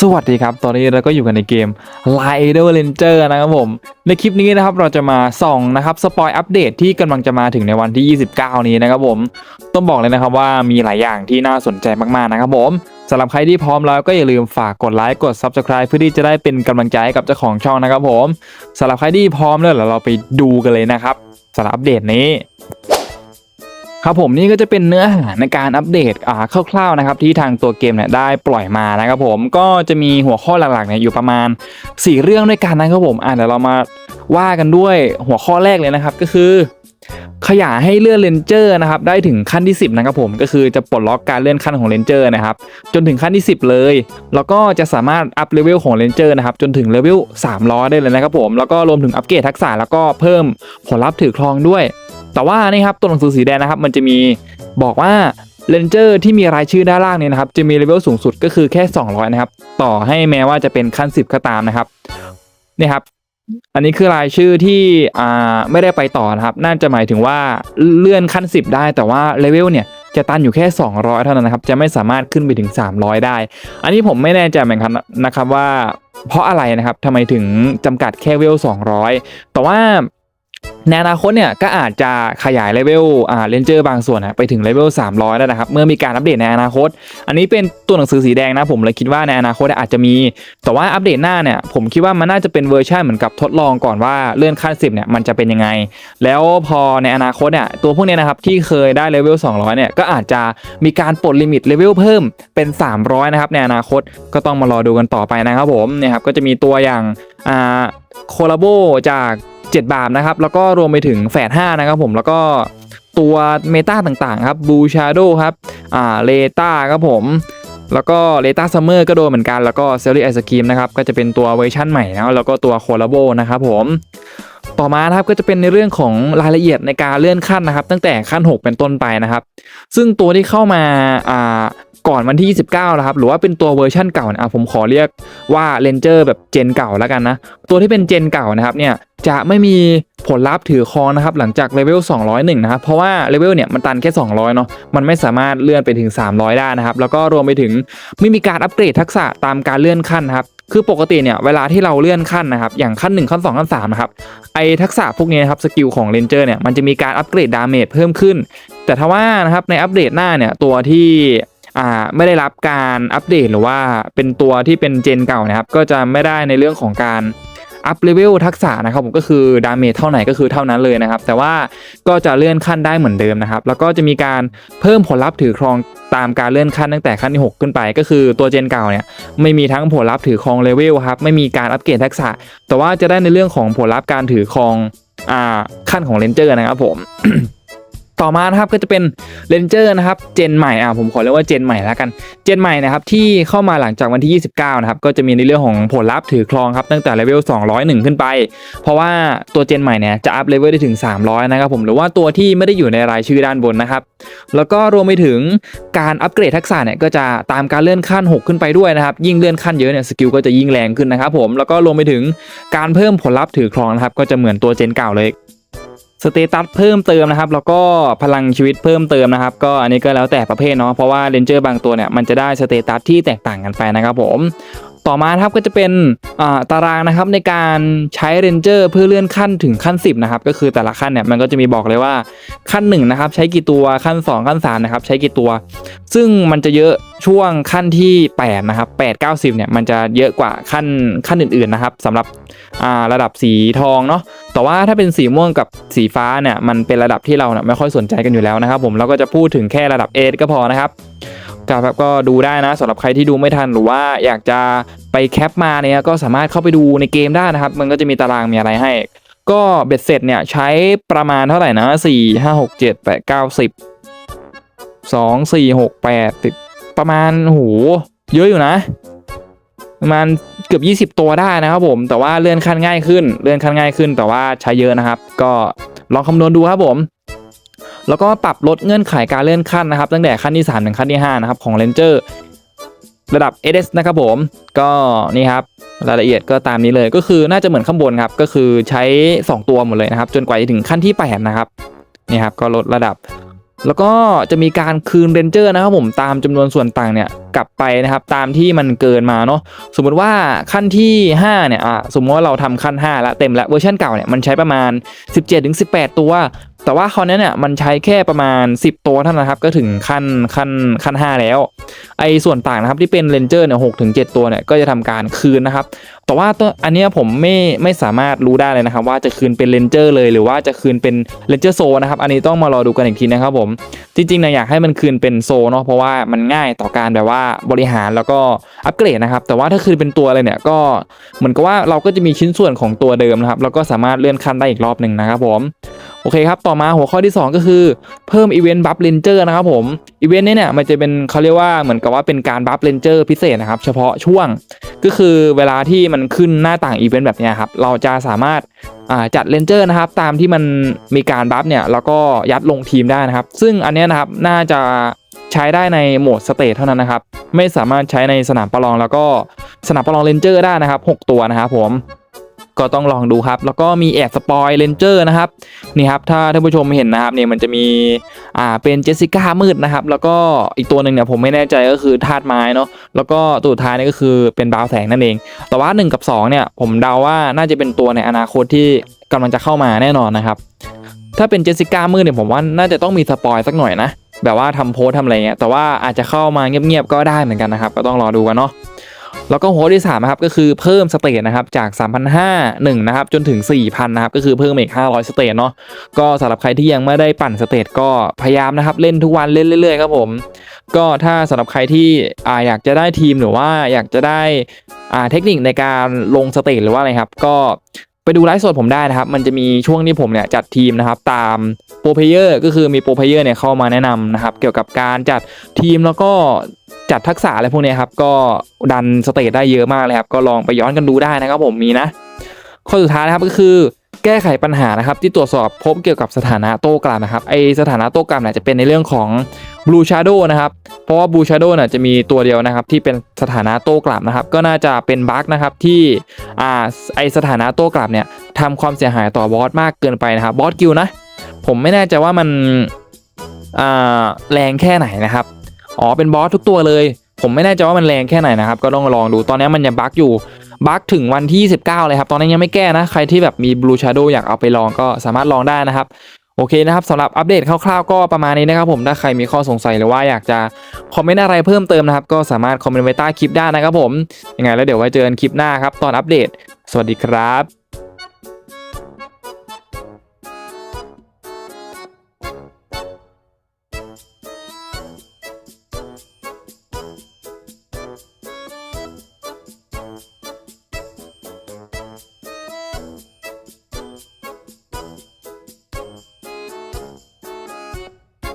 สวัสดีครับ ตอนนี้เราก็อยู่กันในเกม l i d e r Ranger นะครับผม ในคลิปนี้นะครับเราจะมาส่องนะครับสปอยอัปเดตที่กำลังจะมาถึงในวันที่ 29 นี้นะครับผม ต้องบอกเลยนะครับว่ามีหลายอย่างที่น่าสนใจมากๆนะครับผมสำหรับใครที่พร้อมแล้วก็อย่าลืมฝากกดไลค์กด Subscribe เพื่อที่จะได้เป็นกำลังใจให้กับเจ้าของช่องนะครับผมสำหรับใครที่พร้อมแล้วเดี๋ยวเราไปดูกันเลยนะครับสำหรับอัปเดตนี้ ครับผมนี่ก็จะเป็นเนื้อหาในการอัปเดตอ่าคร่าวๆนะครับที่ทางตัวเกมเนี่ยได้ปล่อยมานะครับผมก็จะมีหัวข้อหลักๆเนี่ยอยู่ประมาณ 4 เรื่องด้วยกันนะครับผมอ่าเดี๋ยวเรามาว่ากันด้วยหัวข้อแรกเลยนะครับก็คือ ขยายให้เลื่อนเลนเจอร์นะครับได้ถึงขั้นที่ 10 นะครับผมก็คือจะปลดล็อกการเลื่อนขั้นของเลนเจอร์นะครับจนถึงขั้นที่ 10 เลย แล้วก็จะสามารถอัพเลเวลของเลนเจอร์นะครับจนถึงเลเวล300 ได้เลยนะครับผมแล้วก็รวมถึงอัปเกรดทักษะแล้วก็เพิ่มผลลัพธ์ถือครองด้วย แต่ว่านี่ครับตัวหนังสือสีแดงนะครับ มันจะมีบอกว่าเลนเจอร์ที่มีรายชื่อด้านล่างเนี่ยนะครับ จะมีเลเวลสูงสุดก็คือแค่ 200 นะครับ ต่อให้แม้ว่าจะเป็นขั้น 10 ก็ตามนะครับนี่ครับ อันนี้คือรายชื่อที่อ่าไม่ได้ไปต่อนะครับ น่าจะหมายถึงว่าเลื่อนขั้น 10 ได้ แต่ว่าเลเวลเนี่ยจะตันอยู่แค่ 200 เท่านั้นนะครับ จะไม่สามารถขึ้นไปถึง 300 ได้ อันนี้ผมไม่แน่ใจเหมือนกันนะครับว่าเพราะอะไรนะครับทำไมถึงจำกัดแค่เวล 200 แต่ว่า ในอนาคตเนี่ยก็อาจจะขยายเลเวลอ่าเลนเจอร์บางส่วนนะไปถึงเลเวล300ได้นะครับ เมื่อมีการอัปเดตในอนาคต อันนี้เป็นตัวหนังสือสีแดงนะผมเลยคิดว่าในอนาคตอาจจะมี แต่ว่าอัปเดตหน้าเนี่ยผมคิดว่ามันน่าจะเป็นเวอร์ชันเหมือนกับทดลองก่อนว่าเลื่อนขั้น10เนี่ยมันจะเป็นยังไง แล้วพอในอนาคตเนี่ยตัวพวกนี้นะครับที่เคยได้เลเวล200เนี่ยก็อาจจะมีการปลดลิมิตเลเวลเพิ่มเป็น 300นะครับในอนาคตก็ต้องมารอดูกันต่อไปนะครับผมเนี่ยครับก็จะมีตัวอย่างอ่าโคลาโบจาก 7 บาทนะครับ แล้วก็รวมไปถึงแฝด5นะครับผมแล้วก็ตัวเมตาต่างๆครับบูชาโดครับอ่าเลต้าครับผมแล้วก็เลต้าซัมเมอร์ก็โดนเหมือนกันแล้วก็เซลลี่ไอศครีมนะครับก็จะเป็นตัวเวอร์ชั่นใหม่นะแล้วก็ตัวโคลาโบนะครับผมต่อมานะครับก็จะเป็นในเรื่องของรายละเอียดในการเลื่อนขั้นนะครับ ตั้งแต่ขั้น 6 เป็นต้นไปนะครับ ซึ่งตัวที่เข้ามาอ่า ก่อนวันที่ 29นะครับหรือว่าเป็นตัวเวอร์ชั่นเก่าเนี่ยอะผมขอเรียกว่าเลนเจอร์แบบเจนเก่าแล้วกันนะตัวที่เป็นเจนเก่านะครับเนี่ยจะไม่มีผลลัพธ์ถือคองนะครับหลังจากเลเวล 201 นะครับเพราะว่าเลเวลเนี่ยมันตันแค่ 200 เนาะมันไม่สามารถเลื่อนไปถึง 300 ได้นะครับแล้วก็รวมไปถึงไม่มีการอัปเกรดทักษะตามการเลื่อนขั้นนครับคือปกติเนี่ยเวลาที่เราเลื่อนขั้นนะครับอย่างขั้น 1 ขั้น 2 ขั้น3นะครับไอทักษะพวกนี้นะครับสกิลของเลนเจอร์เนี่ยมันจะมีการอัปเกรดดาเมจเพิ่มขึ้น แต่ถ้าว่านะครับในอัปเดตหน้าเนี่ยตัวที่ อ่าไม่ได้รับการอัปเดตหรือว่าเป็นตัวที่เป็นเจนเก่านะครับก็จะไม่ได้ในเรื่องของการอัพเลเวลทักษะนะครับผมก็คือดาเมจเท่าไหร่ก็คือเท่านั้นเลยนะครับ แต่ว่าก็จะเลื่อนขั้นได้เหมือนเดิมนะครับ แล้วก็จะมีการเพิ่มผลลัพธ์ถือครองตามการเลื่อนขั้นตั้งแต่ขั้นที่ 6 ขึ้นไป ก็คือตัวเจนเก่าเนี่ยไม่มีทั้งผลลัพธ์ถือครองเลเวลครับไม่มีการอัปเกรดทักษะ แต่ว่าจะได้ในเรื่องของผลลัพธ์การถือครองอ่าขั้นของเลนเจอร์นะครับผม ต่อมานะครับก็จะเป็นเลนเจอร์นะครับเจนใหม่อะผมขอเรียกว่าเจนใหม่แล้วกันเจนใหม่นะครับที่เข้ามาหลังจากวันที่ 29 นะครับก็จะมีในเรื่องของผลลัพธ์ถือครองครับตั้งแต่เลเวล 201 ขึ้นไป เพราะว่าตัวเจนใหม่เนี่ยจะอัพเลเวลได้ถึง 300 นะครับผมหรือว่าตัวที่ไม่ได้อยู่ในรายชื่อด้านบนนะครับแล้วก็รวมไปถึงการอัปเกรดทักษะเนี่ยก็จะตามการเลื่อนขั้น 6 ขึ้นไปด้วยนะครับยิ่งเลื่อนขั้นเยอะเนี่ยสกิลก็จะยิ่งแรงขึ้นนะครับผมแล้วก็รวมไปถึงการเพิ่มผลลัพธ์ถือครองนะครับก็จะเหมือนตัวเจนเก่าเลย สเตตัสเพิ่มเติมนะครับ แล้วก็พลังชีวิตเพิ่มเติมนะครับ ก็อันนี้ก็แล้วแต่ประเภทเนาะเพราะว่าเลนเจอร์บางตัวเนี่ยมันจะได้สเตตัสที่แตกต่างกันไปนะครับผม ต่อมาครับก็จะเป็นตารางนะครับในการใช้เรนเจอร์เพื่อเลื่อนขั้นถึงขั้น 10นะครับก็คือแต่ละขั้นเนี่ยมันก็จะมีบอกเลยว่าขั้น1นะครับใช้กี่ตัวขั้น 2 ขั้น3นะครับใช้กี่ตัว ซึ่งมันจะเยอะช่วงขั้นที่8นะครับ8 9 10เนี่ยมันจะเยอะกว่าขั้นขั้นอื่นๆนะครับสำหรับระดับสีทองเนาะแต่ว่าถ้าเป็นสีม่วงกับสีฟ้าเนี่ยมันเป็นระดับที่เราเนี่ยไม่ค่อยสนใจกันอยู่แล้วนะครับ ผมเราก็จะพูดถึงแค่ระดับ A ก็พอนะครับ ครับก็ดูได้นะสำหรับใครที่ดูไม่ทันหรือว่าอยากจะไปแคปมาเนี่ยก็สามารถเข้าไปดูในเกมได้นะครับ มันก็จะมีตารางมีอะไรให้ ก็เบ็ดเสร็จเนี่ยใช้ประมาณเท่าไหร่นะสี่ห้าหกเจ็ดแปดเก้าสิบสองสี่หกแปดติดประมาณโหเยอะอยู่นะ ประมาณเกือบ 20 ตัวได้นะครับผม แต่ว่าเลื่อนขั้นง่ายขึ้น เลื่อนขั้นง่ายขึ้นแต่ว่าใช้เยอะนะครับ ก็ลองคำนวณดูครับผม แล้วก็ปรับลดเงื่อนไขการเลื่อนขั้นนะครับ ตั้งแต่ขั้นที่ 3 ถึงขั้นที่ 5 นะครับ ของ Ranger ระดับ SS นะครับผม ก็นี่ครับรายละเอียดก็ตามนี้เลยก็คือน่าจะเหมือนข้างบนครับ ก็คือใช้ 2 ตัวหมดเลยนะครับ จนกว่าจะถึงขั้นที่ 8 นะครับนี่ครับก็ลดระดับ แล้วก็จะมีการคืนเรนเจอร์นะครับผมตามจำนวนส่วนต่างเนี่ยกลับไปนะครับ ตามที่มันเกินมาเนาะสมมุติว่าขั้นที่ 5 เนี่ยอะสมมติว่าเราทำขั้น5แล้วเต็มแล้วเวอร์ชันเก่าเนี่ยมันใช้ประมาณ 17-18 ตัว แต่ว่าคราวนี้เนี่ยมันใช้แค่ประมาณ 10 ตัวเท่านั้นครับ ก็ถึงขั้นขั้นขั้น 5 แล้ว ไอ้ส่วนต่างนะครับที่เป็นเรนเจอร์เนี่ยหกถึงเตัวเนี่ยก็จะทำการคืนนะครับ แต่ว่าตัวอันเนี้ยผมไม่ไม่สามารถรู้ได้เลยนะครับ ว่าจะคืนเป็นเลนเจอร์เลยหรือว่าจะคืนเป็นเลนเจอร์โซนะครับ อันนี้ต้องมารอดูกันอีกทีนะครับผม จริงๆนะอยากให้มันคืนเป็นโซเนาะเพราะว่ามันง่ายต่อการแบบว่าบริหารแล้วก็อัปเกรดนะครับ แต่ว่าถ้าคืนเป็นตัวเลยเนี่ยก็เหมือนกับว่าเราก็จะมีชิ้นส่วนของตัวเดิมนะครับแล้วก็สามารถเลื่อนขั้นได้อีกรอบหนึ่งนะครับผม โอเคครับ ต่อมาหัวข้อที่ 2 ก็คือเพิ่มอีเวนต์บัฟเลนเจอร์นะครับผมอีเวนต์นี้เนี่ยมันจะเป็นเขาเรียกว่าเหมือนกับว่าเป็นการบัฟเลนเจอร์พิเศษนะครับ เฉพาะช่วงก็คือเวลาที่มันขึ้นหน้าต่างอีเวนต์แบบนี้ครับ เราจะสามารถจัดเลนเจอร์นะครับ ตามที่มันมีการบัฟเนี่ยแล้วก็ยัดลงทีมได้นะครับ ซึ่งอันนี้นะครับน่าจะใช้ได้ในโหมดสเตทเท่านั้นนะครับ ไม่สามารถใช้ในสนามประลองแล้วก็สนามประลองเลนเจอร์ได้นะครับหกตัวนะครับผม ก็ต้องลองดูครับ แล้วก็มีแอบสปอยเลนเจอร์นะครับนี่ครับถ้าท่านผู้ชมเห็นนะครับเนี่ยมันจะมีอ่าเป็นเจสสิก้ามืดนะครับ แล้วก็อีกตัวหนึ่งเนี่ยผมไม่แน่ใจก็คือธาตุไม้เนาะแล้วก็ตัวสุดท้ายนี่ก็คือเป็นบาวแสงนั่นเอง แต่ว่า 1 กับ 2 เนี่ย ผมเดาว่าน่าจะเป็นตัวในอนาคตที่กำลังจะเข้ามาแน่นอนนะครับถ้าเป็นเจสสิก้ามืดเนี่ยผมว่าน่าจะต้องมีสปอยสักหน่อยนะแบบว่าทำโพสทำอะไรเงี้ยแต่ว่าอาจจะเข้ามาเงียบๆก็ได้เหมือนกันนะครับ ก็ต้องรอดูกันเนาะ แล้วก็หัวที่3นะครับก็คือเพิ่มสเตทนะครับจาก 3,500 1นะครับจนถึง 4,000นะครับก็คือเพิ่มอีก 500 สเตทเนาะก็สำหรับใครที่ยังไม่ได้ปั่นสเตทก็พยายามนะครับเล่นทุกวันเล่นเรื่อยๆครับผมก็ถ้าสำหรับใครที่อ่าอยากจะได้ทีมหรือว่าอยากจะได้อ่าเทคนิคในการลงสเตทหรือว่าอะไรครับก็ ไปดูไลฟ์สดผมได้นะครับ มันจะมีช่วงที่ผมเนี่ยจัดทีมนะครับตามโปรเพเยอร์ก็คือมีโปรเพเยอร์เนี่ยเข้ามาแนะนำนะครับ เกี่ยวกับการจัดทีมแล้วก็จัดทักษะอะไรพวกนี้ครับ ก็ดันสเตจได้เยอะมากเลยครับ ก็ลองไปย้อนกันดูได้นะครับผมมีนะ ข้อสุดท้ายนะครับก็คือ แก้ไขปัญหานะครับที่ตรวจสอบพบเกี่ยวกับสถานะโต้กลับนะครับไอสถานะโต้กลับเนี่ยจะเป็นในเรื่องของ Blue Shadow นะครับเพราะว่า Blue Shadow เนี่ยจะมีตัวเดียวนะครับที่เป็นสถานะโต้กลับนะครับก็น่าจะเป็นบั๊กนะครับที่อ่าไอสถานะโต้กลับเนี่ยทำความเสียหายต่อบอสมากเกินไปนะครับบอสกิลนะผมไม่แน่ใจว่ามันอ่าแรงแค่ไหนนะครับอ๋อเป็นบอสทุกตัวเลย ผมไม่แน่ใจว่ามันแรงแค่ไหนนะครับก็ต้องลองดูตอนนี้มันยังบั๊กอยู่ บั๊กถึงวันที่ 29 เลยครับ ตอนนี้ยังไม่แก้นะ ใครที่แบบมี Blue Shadow อยากเอาไปลองก็สามารถลองได้นะครับ โอเคนะครับสำหรับอัปเดตคร่าวๆก็ประมาณนี้นะครับผม ถ้าใครมีข้อสงสัยหรือว่าอยากจะคอมเมนต์อะไรเพิ่มเติมนะครับ ก็สามารถคอมเมนต์ไว้ใต้คลิปได้นะครับผม ยังไงแล้วเดี๋ยวไว้เจอกันคลิปหน้าครับ ตอนอัปเดต สวัสดีครับ